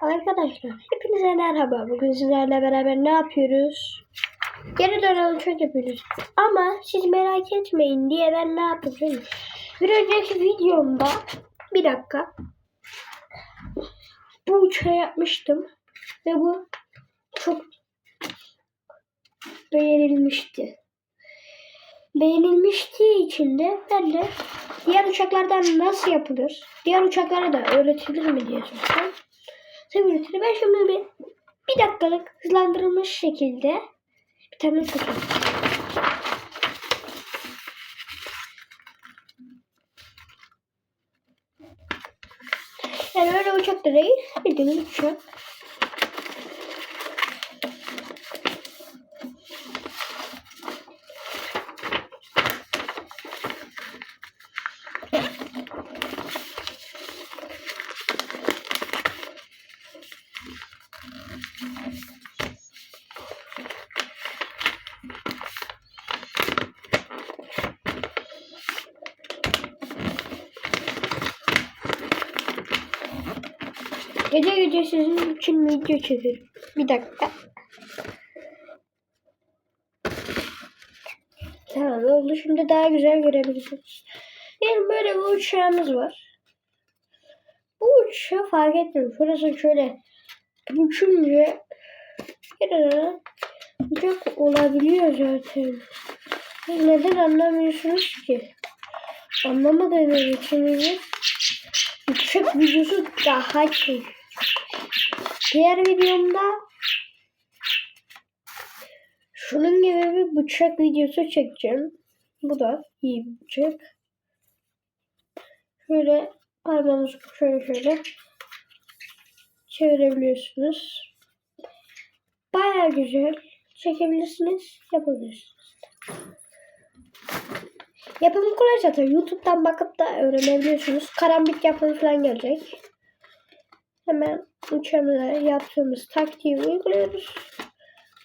Arkadaşlar hepinize merhaba. Bugün sizlerle beraber ne yapıyoruz? Geri dönen uçak yapıyoruz. Ama siz merak etmeyin diye ben ne yapacağım? Bir önceki videomda bir dakika bu uçağı yapmıştım ve bu çok beğenilmişti. Beğenilmiştiği için de ben de diğer uçaklardan nasıl yapılır, diğer uçaklara da öğretilir mi diye sordum. Tabii ben şimdi bir, bir dakikalık hızlandırılmış şekilde bir tane çekiyorum. Yani öyle uçak da değil, bildiğiniz uçak. Gece gece sizin için video çekerim. Bir dakika. Tamam oldu. Şimdi daha güzel görebilirsiniz. Yani böyle bir uçağımız var. Bu uçağı fark etmiyorum. Şurası şöyle yine uçak olabiliyor zaten. Neden anlamıyorsunuz ki? Anlamadığınız için uçak videosu daha şey. Diğer videomda şunun gibi bir bıçak videosu çekeceğim. Bu da iyi bir bıçak. Şöyle parmağınızı şöyle şöyle çevirebiliyorsunuz. Baya güzel çekebilirsiniz, yapabilirsiniz. Yapımı kolay zaten. YouTube'dan bakıp da öğrenebiliyorsunuz. Karambit yapımı falan gelecek. Hemen uçağımıza yaptığımız taktiği uyguluyoruz.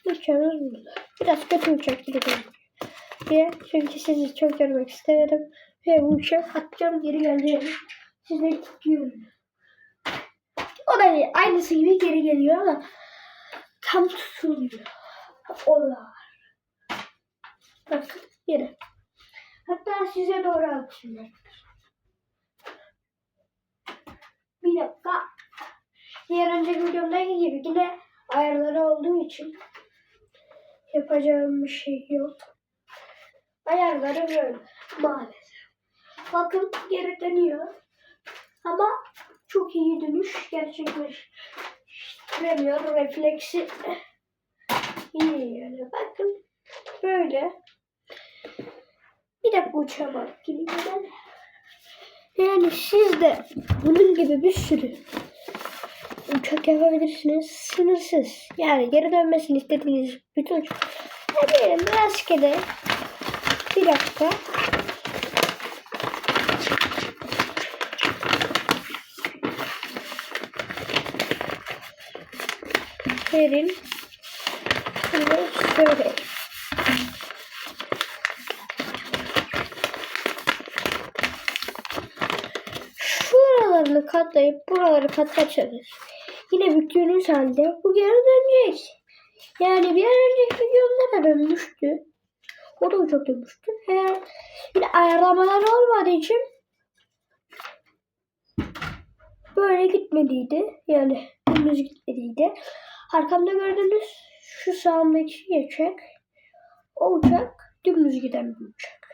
Uçağımız burada. Biraz kötü uçak gibi. Ve çünkü sizi çok görmek isterim. Ve bu uçak atacağım geri geleceğim. Size tutuyorum. O da aynısı gibi geri geliyor ama tam tutuluyor. O da. Bakın yine. Hatta size doğru atayım. Bir dakika. Diğer önceki videomdaki gibi yine ayarları olduğu için yapacağım bir şey yok. Ayarları böyle maalesef. Bakın geri dönüyor. Ama çok iyi dönüş gerçekleştiremiyor. Refleksi iyi yani. Bakın böyle. Bir dakika gibi neden? Yani siz de bunun gibi bir sürü uçak yapabilirsiniz. Sınırsız. Yani geri dönmesini istediğiniz bütün. Hadi diyelim rastgele bir dakika. Verin. Şimdi şöyle. Şuralarını katlayıp buraları katlarsanız yine büktüğünüz halde bu geri dönecek. Yani bir önceki videomda da dönmüştü. O da çok dönmüştü. Eğer yine ayarlamalar olmadığı için böyle gitmediydi. Yani dümdüz gitmediydi. Arkamda gördüğünüz şu sağımdaki uçak o uçak dümdüz giden bir uçak.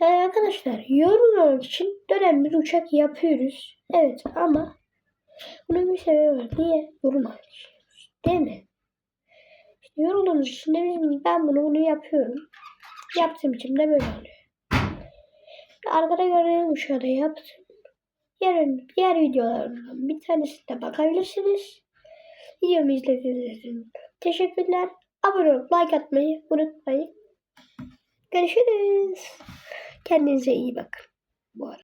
Yani arkadaşlar yorulmamak için dönem bir uçak yapıyoruz. Evet ama bunun bir sebebi var. Niye? Yorulmamak için. Değil mi? İşte yorulduğumuz için de ben bunu bunu yapıyorum. Yaptığım için de böyle oluyor. Arkada gördüğüm uçağı da yaptım. Yarın diğer videolarımdan bir tanesine bakabilirsiniz. Videomu izlediğiniz için teşekkürler. Abone olup like atmayı unutmayın. Görüşürüz. Kendinize iyi bakın. Bu arada.